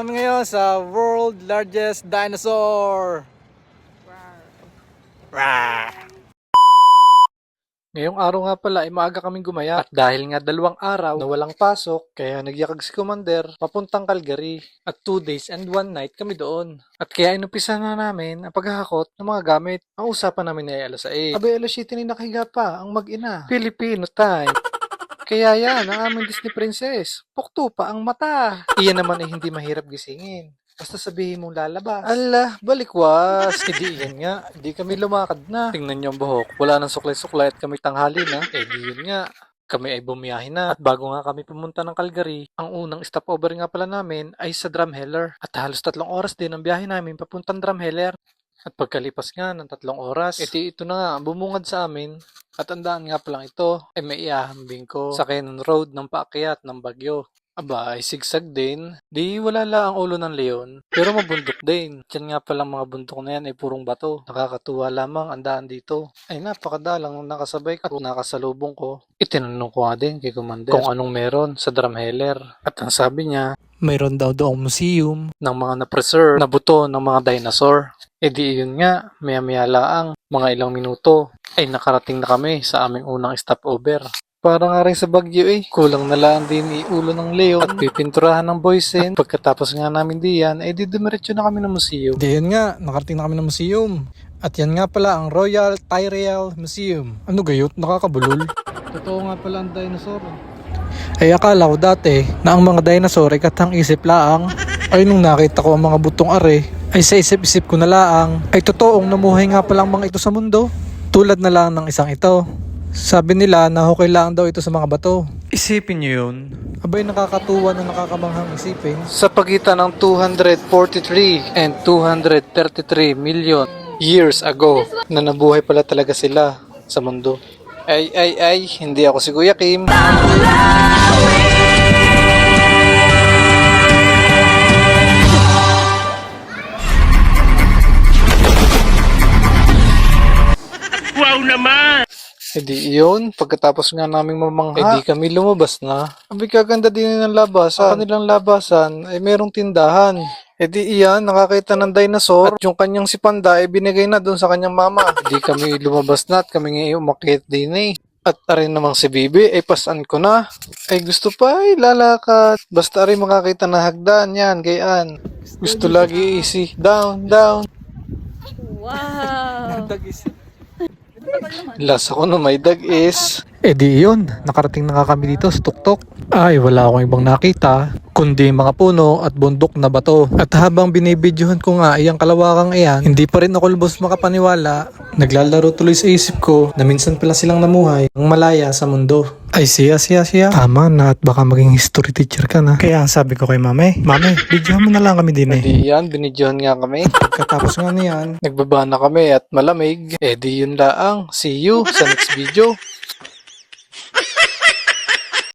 Kami ngayon sa world largest dinosaur. Rawr. Ngayong araw nga pala ay maaga kaming gumaya at dahil nga dalawang araw na walang pasok kaya nagyakag si Commander papuntang Calgary at 2 days and 1 night kami doon. At kaya inupisa na namin ang paghahakot ng mga gamit. Ang usapan namin ay alas 8. Abay alas 7 ni nakahiga pa ang mag-ina. Filipino time. Kaya yan, ang aming Disney princess. Pukto pa ang mata. Iyan naman ay hindi mahirap gisingin. Basta sabihin mong lalabas. Ala, balikwas. Hindi yan nga. Hindi kami lumakad na. Tingnan niyo ang buhok. Wala nang suklay-suklay at kami tanghali na. Eh di yun nga. Kami ay bumiyahe na. At bago nga kami pumunta ng Calgary, ang unang stopover nga pala namin ay sa Drumheller. At halos tatlong oras din ang biyahe namin papuntang Drumheller. At pagkalipas nga ng tatlong oras, eti ito na nga ang bumungad sa amin. At ang daan nga palang ito ay may iahambing ko sa Cannon Road ng paakyat ng Bagyo. Aba, ay sigsag din. Di wala la ang ulo ng leon, pero mabundok din. Diyan nga palang mga bundok na yan ay purong bato. Nakakatuwa lamang ang daan dito. Ay napakadalang nakasabay at nakasalubong ko. Itinanong ko nga din kay Commander kung anong meron sa Drumheller. At ang sabi niya, mayroon daw doong museum ng mga na-preserve na buto ng mga dinosaur. E di yun nga, maya-maya laang, mga ilang minuto, ay nakarating na kami sa aming unang stopover. Para nga rin sa Bagyo eh, kulang na lang din iulo ng Leo at pipinturahan ng boysen. Pagkatapos nga namin diyan, eh di dumiretso na kami ng museum. Diyan nga, nakarating na kami ng museum. At yan nga pala ang Royal Tyrrell Museum. Ano gayot? Nakakabulol. Totoo nga pala ang dinosaur. Ay akala ko dati na ang mga dinosaur ay katang isip laang. Ay nung nakita ko ang mga butong are, ay sa isip-isip ko na laang, ay totoong namuhay nga palang mga ito sa mundo. Tulad na lang ng isang ito. Sabi nila na okay lang daw ito sa mga bato. Isipin niyo yun. Abay nakakatuwa na nakakamanghang isipin. Sa pagitan ng 243 and 233 million years ago na nabuhay pala talaga sila sa mundo. Ay, ay, ay, hindi ako si Kuya Kim. Wow naman! E di yun, pagkatapos nga naming mamangha, eh di kami lumabas na. Abi kaganda din ng labasan. Sa kanilang labasan, ay merong tindahan. E di iyan, nakakita ng dinosaur. At yung kanyang si Panda, ay binigay na doon sa kanyang mama. E di kami lumabas na at kami ngayon umakit din eh. At arin namang si Bibi, ay pasan ko na. Ay gusto pa, ay lalakad. Basta arin makakita na hagdan yan, gayaan. Gusto lagi easy. Down, down. Wow! Lasa ko na may dag is... Eh di yun, nakarating na nga kami dito sa tuktok. Ay, wala akong ibang nakita, kundi mga puno at bundok na bato. At habang binibidyohan ko nga iyang kalawakang iyan, hindi pa rin ako lubos makapaniwala. Naglalaro tuloy sa isip ko na minsan pala silang namuhay ng malaya sa mundo. Ay siya, siya, siya. Tama na at baka maging history teacher ka na. Kaya ang sabi ko kay mame, mame, videohan mo na lang kami din eh. Di yan, binidyohan nga kami. Pagkatapos nga niyan, nagbaba na kami at malamig. Eh di yun laang. See you sa next video.